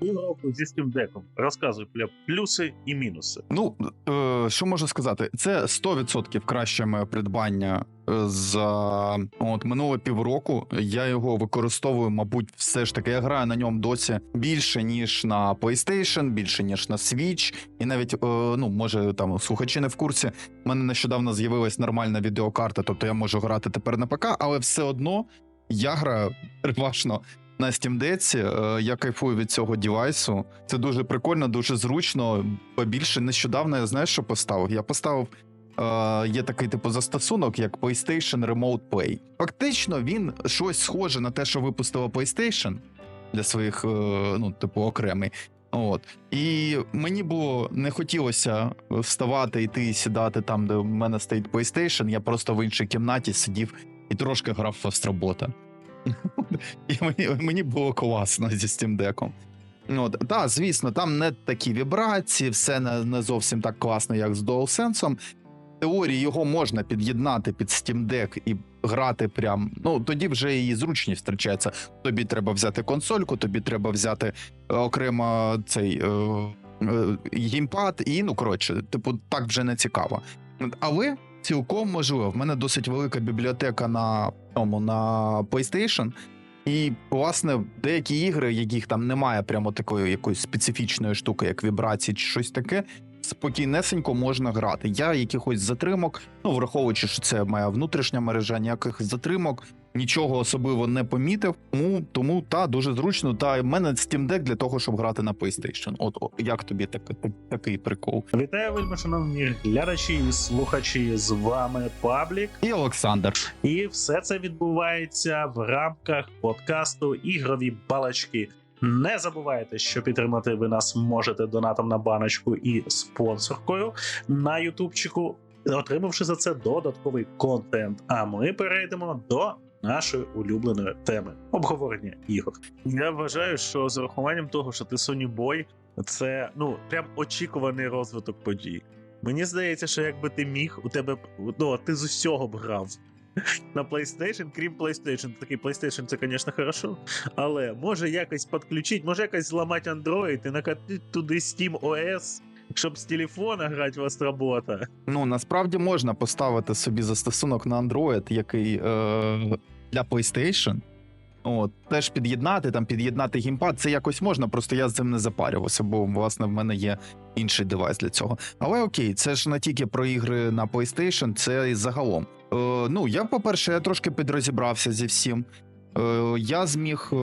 півроку зі Deck. Розказуй бля, плюси і мінуси. Ну, е, що можу сказати, це 100% краще моє придбання е, за от минуле півроку. Я його використовую, мабуть, все ж таки. Я граю на ньому досі більше ніж на PlayStation, більше ніж на Switch. І навіть е, ну може там слухачі не в курсі. У мене нещодавно з'явилась нормальна відеокарта, тобто я можу грати тепер на ПК, але все одно я граю переважно на Steam Deck, е, я кайфую від цього девайсу. Це дуже прикольно, дуже зручно. Побільше нещодавно я знаєш, що поставив? Я поставив. Е, є такий типу застосунок, як PlayStation Remote Play. Фактично, він щось схоже на те, що випустила PlayStation для своїх, е, ну, типу, окремий. От. І мені було не хотілося вставати, йти і сідати там, де в мене стоїть PlayStation. Я просто в іншій кімнаті сидів і трошки грав в Астробота. І мені, мені було класно зі Steam Deck. От, так, звісно, там не такі вібрації, все не, не зовсім так класно, як з DualSense. В теорії його можна під'єднати під Steam Deck і грати прям. Ну тоді вже і зручність втрачається. Тобі треба взяти консольку, тобі треба взяти е, окремо цей е, е, геймпад, і ну коротше, типу, так вже не цікаво. Але цілком можливо, в мене досить велика бібліотека на тому на PlayStation. І, власне, деякі ігри, яких там немає прямо такої якоїсь специфічної штуки, як вібрації чи щось таке, спокійнесенько можна грати. Я якихось затримок, ну враховуючи, що це моя внутрішня мережа, ніяких затримок, нічого особливо не помітив. Тому тому та дуже зручно. Та в мене Steam Deck для того, щоб грати на PlayStation. От о, як тобі так, так, такий прикол? Вітаю, вельми шановні глядачі і слухачі. З вами Паблік. І Олександр. І все це відбувається в рамках подкасту Ігрові балачки. Не забувайте, що підтримати ви нас можете донатом на баночку і спонсоркою на Ютубчику, отримавши за це додатковий контент. А ми перейдемо до нашої улюбленої теми обговорення ігор. Я вважаю, що з урахуванням того, що ти Sony Boy, це ну прям очікуваний розвиток подій. Мені здається, що якби ти міг, у тебе ну, ти з усього б грав. На PlayStation, крім PlayStation, такий PlayStation це, звісно, хорошо. Але може якось підключити, може якось зламати Android і накатити туди Steam OS, щоб з телефона грати в Астробота. Ну насправді можна поставити собі застосунок на Android, який е, для PlayStation. От, теж під'єднати, там під'єднати геймпад, це якось можна, просто я з цим не запарювався, бо власне в мене є інший девайс для цього. Але окей, це ж не тільки про ігри на PlayStation, це і загалом. Е, ну, я, по-перше, я трошки підрозібрався зі всім. Е, я зміг, е,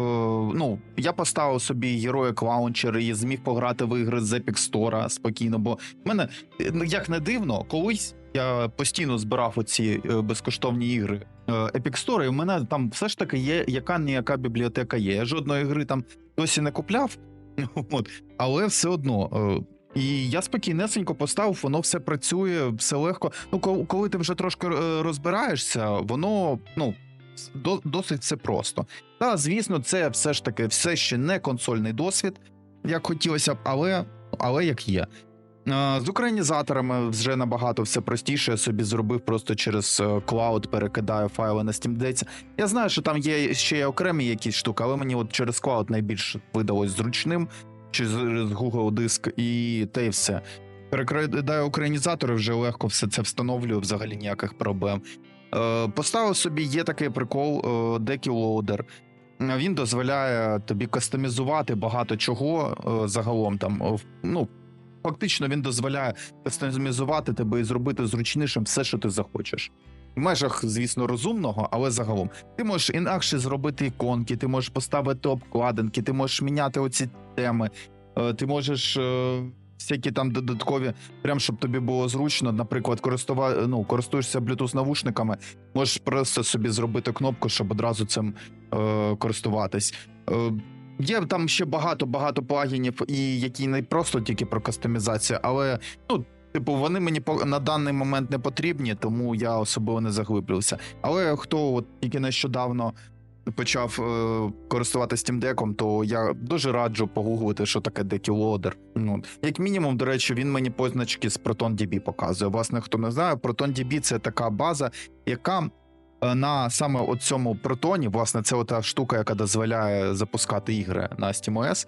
ну, я поставив собі Heroic Launcher і зміг пограти в ігри з Epic Store спокійно, бо в мене, ну, як не дивно, колись я постійно збирав оці е, безкоштовні ігри Epic Store, і в мене там все ж таки є яка ніяка бібліотека є. Я жодної гри там досі не купляв, от, але все одно. е, І я спокійнесенько поставив, воно все працює, все легко. Ну, коли- коли ти вже трошки е, розбираєшся, воно ну досить все просто. Та звісно, це все ж таки все ще не консольний досвід, як хотілося б, але, але як є. З українізаторами вже набагато все простіше. Я собі зробив просто через е, клауд, перекидаю файли на Steam Deck. Я знаю, що там є ще окремі якісь штуки, але мені от через клауд найбільш видалось зручним, через Google диск і те й все. Перекидаю українізатори, вже легко все це встановлюю, взагалі ніяких проблем. Е, Поставив собі, є такий прикол е. Е, Він дозволяє тобі кастомізувати багато чого загалом там. Ну, фактично він дозволяє кастомізувати тебе і зробити зручнішим все, що ти захочеш. В межах, звісно, розумного, але загалом. Ти можеш інакше зробити іконки, ти можеш поставити обкладинки, ти можеш міняти оці теми, е, ти можеш. е, Всякі там додаткові, прям щоб тобі було зручно, наприклад, користува... ну, користуєшся Bluetooth навушниками, можеш просто собі зробити кнопку, щоб одразу цим е, користуватись. Е, Є там ще багато-багато плагінів, і які не просто тільки про кастомізацію, але ну, типу, вони мені на даний момент не потрібні, тому я особливо не заглиблювався. Але хто от тільки нещодавно почав е, користуватися Steam Deck, то я дуже раджу погуглити, що таке Loader. Ну, як мінімум, до речі, він мені позначки з ProtonDB показує. Власне, хто не знає, ProtonDB — це така база, яка на саме цьому протоні, власне, це ота штука, яка дозволяє запускати ігри на SteamOS.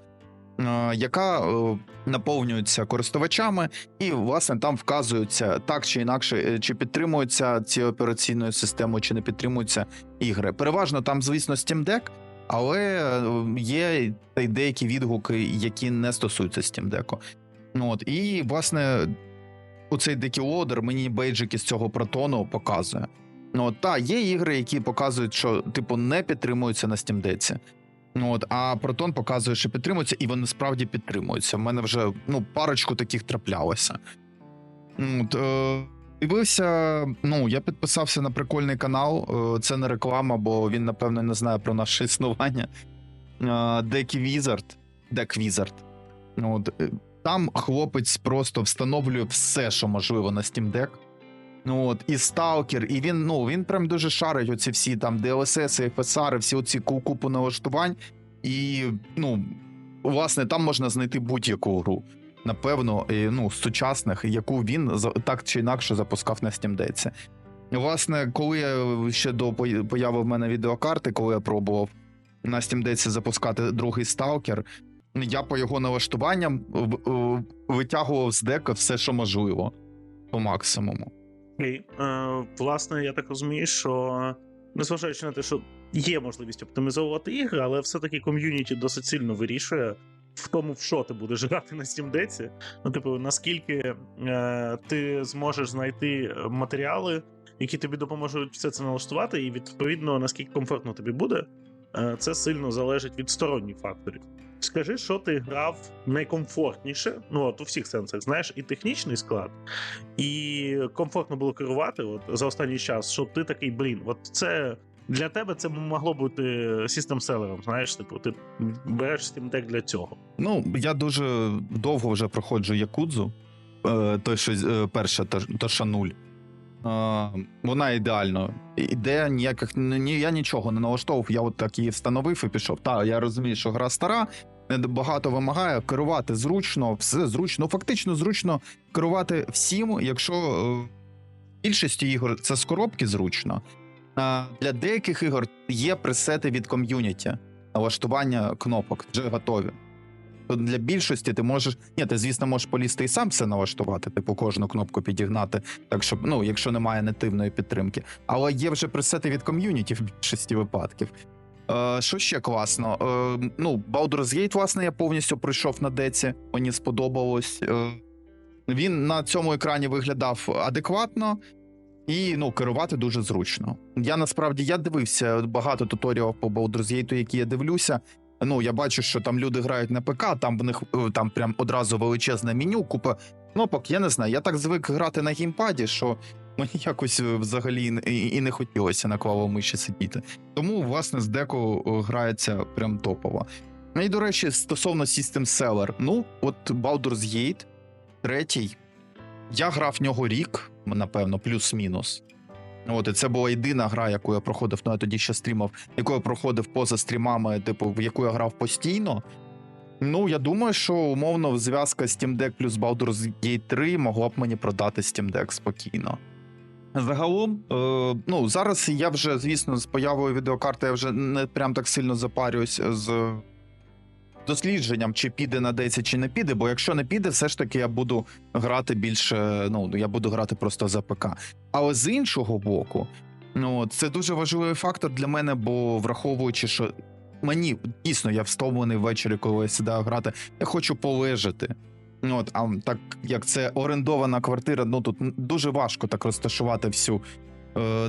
е, яка е, наповнюється користувачами, і власне там вказуються так чи інакше, е, чи підтримуються ці операційною системою, чи не підтримуються ігри. Переважно там, звісно, Steam Deck, але е, є та й деякі відгуки, які не стосуються Steam Deck. Ну, От, і, власне, оцей декілодер мені бейджики з цього протону показує. Ну, та, є ігри, які показують, що типу не підтримуються на Steam Deck. Ну, от, а Протон показує, що підтримуються, і вони справді підтримуються. У мене вже ну, парочку таких траплялося. Ну, От, е, дивився, ну, я підписався на прикольний канал. Е, це не реклама, бо він, напевно, не знає про наше існування. Deck Wizard. Deck Wizard. Ну, е, там хлопець просто встановлює все, що можливо на Steam Deck. Ну от, і Сталкер, і він ну він прям дуже шарить оці всі там DLSS, FSR, всі оці купу налаштувань. І ну, власне, там можна знайти будь-яку гру. Напевно, ну, з сучасних, яку він так чи інакше запускав на Steam Deck. Власне, коли я ще до появи в мене відеокарти, коли я пробував на Steam Deck запускати другий Сталкер, я по його налаштуванням витягував з дека все, що можливо, по максимуму. І, е, власне, я так розумію, що незважаючи на те, що є можливість оптимізовувати ігри, але все-таки ком'юніті досить сильно вирішує в тому, в що ти будеш грати на Steam Deck. Ну, типу, наскільки е, ти зможеш знайти матеріали, які тобі допоможуть все це налаштувати, і відповідно наскільки комфортно тобі буде, е, це сильно залежить від сторонніх факторів. Скажи, що ти грав найкомфортніше, ну от у всіх сенсах, знаєш, і технічний склад, і комфортно було керувати от, за останній час, що ти такий, блін, от це для тебе це могло бути систем селером. Знаєш, типу, ти береш Steam Deck для цього. Ну, я дуже довго вже проходжу Якудзу. Е, той, що е, перша 0. Е, вона ідеально. Іде ніяких ні, я нічого не налаштовував. Я от так її встановив і пішов. Так, я розумію, що гра стара, не багато вимагає керувати зручно, все зручно. Ну, фактично зручно керувати всім, якщо е, більшості ігор це з коробки зручно. А для деяких ігор є пресети від ком'юніті налаштування кнопок вже готові. То для більшості ти можеш. Ні, ти, звісно, можеш полізти і сам все налаштувати, типу кожну кнопку підігнати, так щоб, ну, якщо немає нативної підтримки. Але є вже пресети від ком'юніті в більшості випадків. Е, що ще класно? Е, ну, Baldur's Gate, власне, я повністю пройшов на деці, мені сподобалось. Е, він на цьому екрані виглядав адекватно. І ну, керувати дуже зручно. Я насправді я дивився багато туторіалів по Baldur's Gate, які я дивлюся. Ну, я бачу, що там люди грають на ПК, там в них е, там прям одразу величезне меню, купа кнопок. Я не знаю. Я так звик грати на геймпаді, що мені якось е, взагалі і, не хотілося на клавомиші сидіти. Тому, власне, з деку е, грається прям топово. Ну і до речі, стосовно System Seller, ну, от Baldur's Gate, третій. Я грав в нього рік, напевно, плюс-мінус. От, і це була єдина гра, яку я проходив, ну я тоді ще стрімав, яку я проходив поза стрімами, типу, в яку я грав постійно. Ну, я думаю, що умовно зв'язка Steam Deck плюс Baldur's Gate 3 могла б мені продати Steam Deck спокійно. Загалом, е, ну зараз я вже, звісно, з появою відеокарти я вже не прям так сильно запарююсь з дослідженням, чи піде на 10, чи не піде. Бо якщо не піде, все ж таки я буду грати більше. Ну я буду грати просто за ПК. Але з іншого боку, ну це дуже важливий фактор для мене, бо враховуючи, що мені дійсно я встомлений ввечері, коли я сідаю грати, я хочу полежати. Ну, От, а так як це орендована квартира, ну тут дуже важко так розташувати всю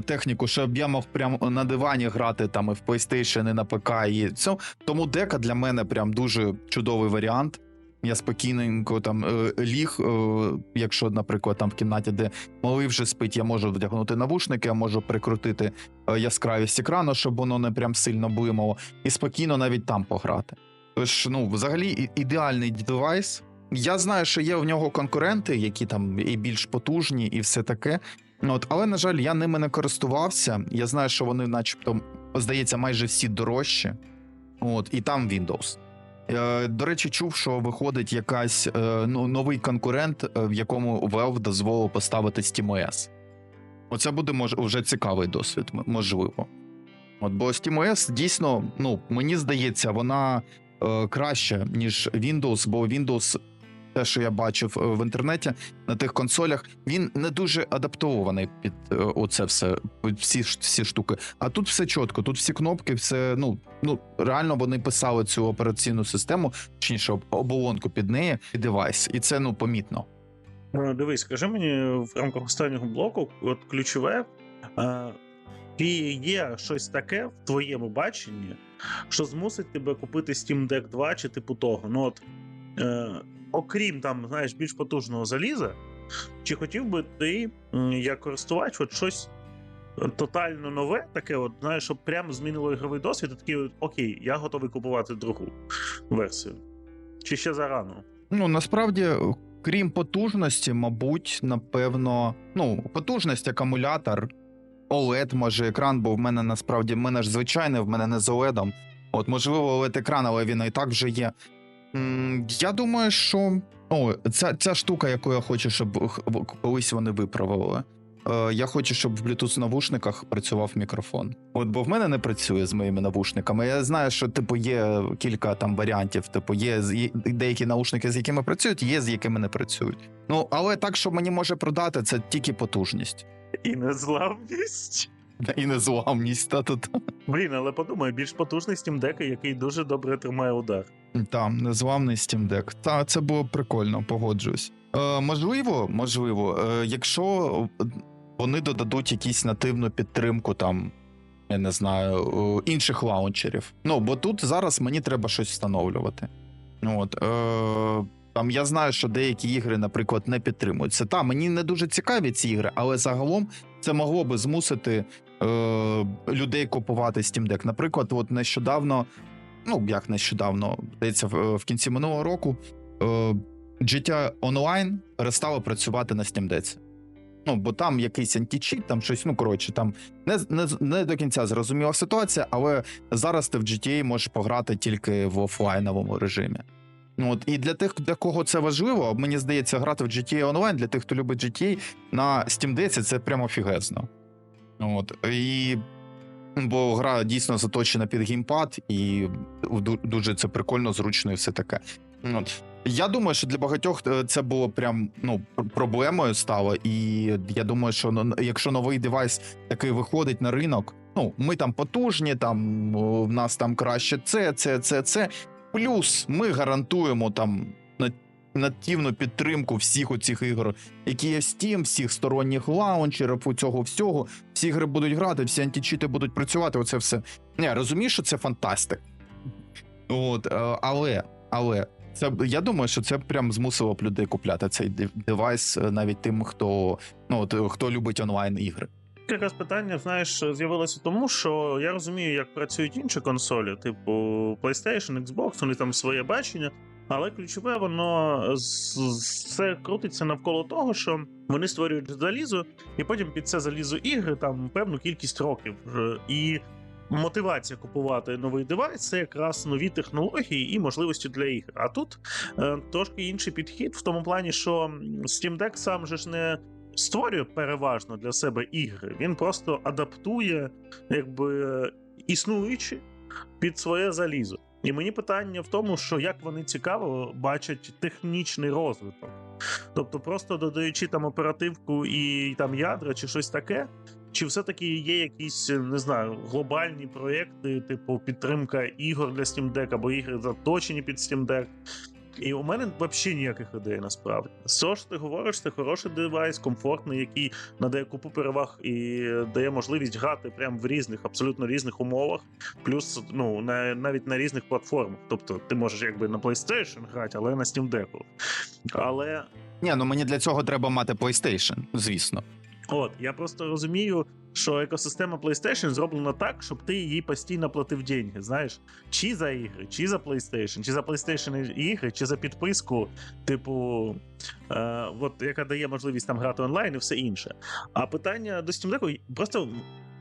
техніку, щоб я мог прямо на дивані грати там і в PlayStation, і на ПК, і це. Тому дека для мене прям дуже чудовий варіант. Я спокійненько там е, ліг, е, якщо, наприклад, там в кімнаті, де малий вже спить, я можу вдягнути навушники, я можу прикрутити е, яскравість екрану, щоб воно не прям сильно блимало, і спокійно навіть там пограти. Тож, ну, взагалі, ідеальний девайс. Я знаю, що є в нього конкуренти, які там і більш потужні, і все таке. Ну, От, але, на жаль, я ними не користувався. Я знаю, що вони, начебто, здається, майже всі дорожчі. От, і там Windows. Е, до речі, чув, що виходить якась е, ну, новий конкурент, е, в якому Valve дозволив поставити SteamOS. Оце буде мож, вже цікавий досвід, можливо. От, бо SteamOS дійсно, ну, мені здається, вона е, краще, ніж Windows, бо Windows, те, що я бачив е, в інтернеті на тих консолях, він не дуже адаптований під е, оце все, всі, всі штуки. А тут все чітко, тут всі кнопки, все ну, ну реально вони писали цю операційну систему, точніше, оболонку під неї і девайс, і це ну помітно. Е, Дивись, скажи мені в рамках останнього блоку, от ключове, е, чи є щось таке в твоєму баченні, що змусить тебе купити Steam Deck 2 чи типу того. Ну от, е, окрім там, знаєш, більш потужного заліза, чи хотів би ти, як користувач, от щось е, тотально нове, таке, от, знаєш, щоб прямо змінило ігровий досвід, і такий, окей, я готовий купувати другу версію. Чи ще зарано? Ну насправді, крім потужності, мабуть, напевно, ну, потужність, акумулятор, OLED, може, екран, бо в мене насправді в мене ж звичайний, в мене не з OLED. От, можливо, OLED екран, але він і так вже є. Я думаю, що о, ця, ця штука, яку я хочу, щоб колись вони виправили. Е, Я хочу, щоб в Bluetooth навушниках працював мікрофон. От бо в мене не працює з моїми навушниками. Я знаю, що типу є кілька там варіантів. Типу, є деякі наушники, з якими працюють, є з якими не працюють. Ну але так, що мені може продати, це тільки потужність І незламність. і незламність. Та тут Блін, але подумай, більш потужний Steam Deck, який дуже добре тримає удар. там незламний Steam Deck. Та це було прикольно, погоджуюсь. Е, можливо, можливо, е, якщо вони додадуть якісь нативну підтримку там. Я не знаю, інших лаунчерів. Ну, бо тут зараз мені треба щось встановлювати. От, е, там я знаю, що деякі ігри, наприклад, не підтримуються. Та, мені не дуже цікаві ці ігри, але загалом це могло би змусити людей купувати Steam Deck. Наприклад, от нещодавно, ну як нещодавно, здається, в, в кінці минулого року е, GTA Online перестало працювати на Steam Deck. Ну, бо там якийсь античіт, там щось, ну коротше, там не, не, не до кінця зрозуміла ситуація, але зараз ти в GTA можеш пограти тільки в офлайновому режимі. Ну, От, і для тих, для кого це важливо, мені здається, грати в GTA Online, для тих, хто любить GTA, на Steam Deck це прямо фігезно. От, і, бо гра дійсно заточена під геймпад, і дуже це прикольно, зручно і все таке. От. Я думаю, що для багатьох е, це було прям ну проблемою стало, і я думаю, що якщо новий девайс такий виходить на ринок, ну ми там потужні, там в нас там краще це, це, це, це. Плюс ми гарантуємо там нативну підтримку всіх оцих ігор, які є в Steam, всіх сторонніх лаунчерів, у цього всього. Всі ігри будуть грати, всі античіти будуть працювати. Оце все. Не, розумієш, що це фантастик. От, е, але, але це я думаю, що це прям змусило б людей купляти цей девайс, е, навіть тим, хто ну от, е, хто любить онлайн ігри. Якраз питання, знаєш, з'явилося тому, що я розумію, як працюють інші консолі, типу PlayStation, Xbox, вони там своє бачення. Але ключове, воно все крутиться навколо того, що вони створюють залізо, і потім під це залізо ігри там певну кількість років. І мотивація купувати новий девайс це якраз нові технології і можливості для ігр. А тут е, трошки інший підхід в тому плані, що Steam Deck сам же ж не створює переважно для себе ігри. Він просто адаптує, якби існуючі під своє залізо. І мені питання в тому, що як вони цікаво бачать технічний розвиток. Тобто, просто додаючи там оперативку і там ядра чи щось таке, чи все-таки є якісь, не знаю, глобальні проекти, типу підтримка ігор для Steam Deck або ігри заточені під Steam Deck. І у мене взагалі ніяких ідей насправді. Що ти говориш, це хороший девайс, комфортний, який надає купу переваг і дає можливість грати прямо в різних, абсолютно різних умовах, плюс ну на навіть на різних платформах. Тобто ти можеш якби на PlayStation грати, але на Steam Deck. Але Ні, ну мені для цього треба мати PlayStation, звісно. От, я просто розумію, що екосистема PlayStation зроблена так, щоб ти їй постійно платив деньги. Знаєш, чи за ігри, чи за PlayStation, чи за PlayStation ігри, чи за підписку, типу, е, от, яка дає можливість там грати онлайн і все інше. А питання до Steam Deck просто.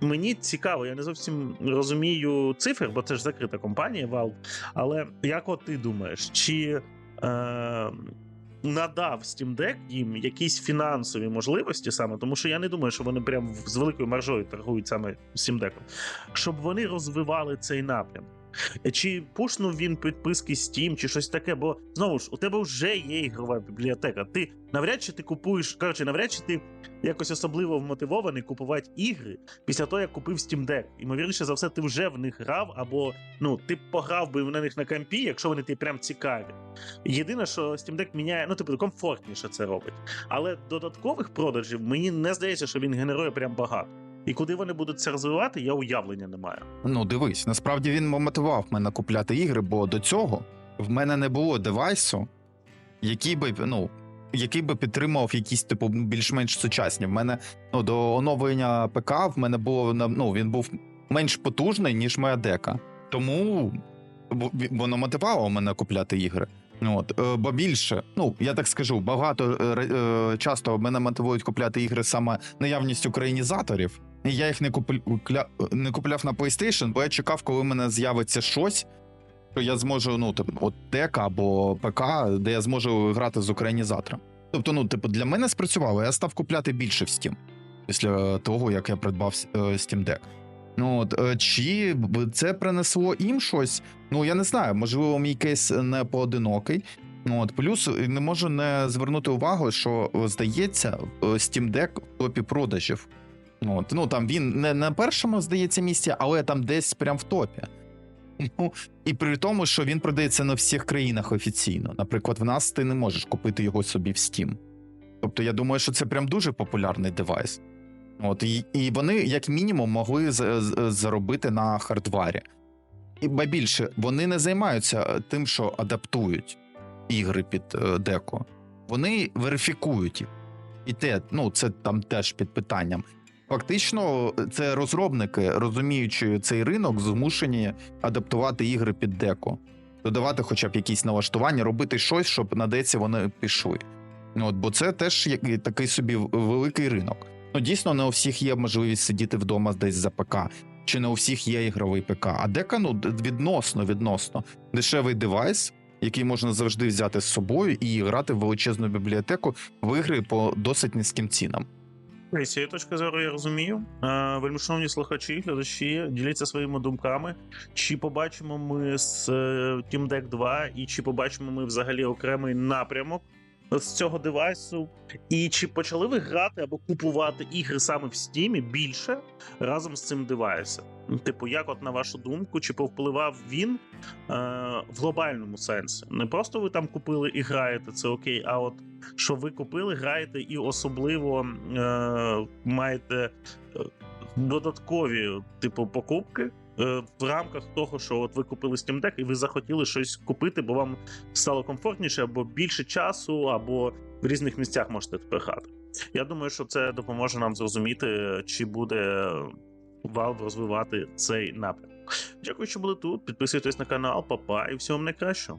Мені цікаво, я не зовсім розумію цифр, бо це ж закрита компанія Valve. Але як от ти думаєш, чи е, надав Steam Deck їм якісь фінансові можливості саме, тому що я не думаю, що вони прям з великою маржою торгують саме Steam Deck, щоб вони розвивали цей напрям. Чи пушнув він підписки Steam, чи щось таке, бо знову ж у тебе вже є ігрова бібліотека. Ти навряд чи ти купуєш, коротше, навряд чи ти якось особливо вмотивований купувати ігри після того, як купив Steam Deck. Ймовірніше за все, ти вже в них грав, або ну ти пограв би на них на компі, якщо вони тобі прям цікаві. Єдине, що Steam Deck міняє, ну типу, комфортніше це робить. Але додаткових продажів мені не здається, що він генерує прям багато. І куди вони будуть це розвивати, я уявлення не маю. Ну, дивись, насправді він мотивував мене купляти ігри, бо до цього в мене не було девайсу, який би, ну, який би підтримував якісь, типу, більш-менш сучасні. В мене ну, до оновлення ПК в мене було ну, він був менш потужний, ніж моя дека. Тому воно мотивувало мене купляти ігри. Ну, От, е, бо більше, ну я так скажу, багато е, е, часто мене мотивують купляти ігри саме наявністю українізаторів. Я їх не купля... не купляв на PlayStation, бо я чекав, коли в мене з'явиться щось, що я зможу, ну, типу, от дека або ПК, де я зможу грати з українізатором. Тобто, ну, типу, для мене спрацювало, я став купляти більше в Steam після того, як я придбав е, Steam Deck. Ну, от, е, чи це принесло їм щось? Ну, я не знаю, можливо, мій кейс не поодинокий. Ну, от, плюс не можу не звернути увагу, що здається, е, Steam Deck в топі продажів. От, ну там він не на першому, здається, місці, але там десь прям в топі. Ну, і при тому, що він продається на всіх країнах офіційно. Наприклад, в нас ти не можеш купити його собі в Steam. Тобто, я думаю, що це прям дуже популярний девайс. От, і, і вони, як мінімум, могли з, з- заробити на хардварі. І ба більше, вони не займаються тим, що адаптують ігри під е, деко. Вони верифікують їх. І те, ну, це там теж під питанням. Фактично, це розробники, розуміючи цей ринок, змушені адаптувати ігри під деко, додавати хоча б якісь налаштування, робити щось, щоб на деці вони пішли. От, бо це теж такий собі великий ринок. Ну, дійсно, не у всіх є можливість сидіти вдома десь за ПК, чи не у всіх є ігровий ПК. А дека, ну, відносно, відносно дешевий девайс, який можна завжди взяти з собою і грати в величезну бібліотеку в ігри по досить низьким цінам. З цієї точки зору я розумію. Е, Вельмишановні слухачі, глядачі, діліться своїми думками. Чи побачимо ми з е, Team Deck 2, і чи побачимо ми взагалі окремий напрямок з цього девайсу? І чи почали ви грати або купувати ігри саме в Стімі більше разом з цим девайсом? Типу, як, от на вашу думку, чи повпливав він е, в глобальному сенсі? Не просто ви там купили і граєте, це окей, а от що ви купили, граєте і особливо е, маєте е, додаткові типу покупки. Е, В рамках того, що от ви купили Steam Deck і ви захотіли щось купити, бо вам стало комфортніше, або більше часу, або в різних місцях можете грати. Я думаю, що це допоможе нам зрозуміти, чи буде Valve розвивати цей напрямок. Дякую, що були тут. Підписуйтесь на канал, папа, і всього найкращого.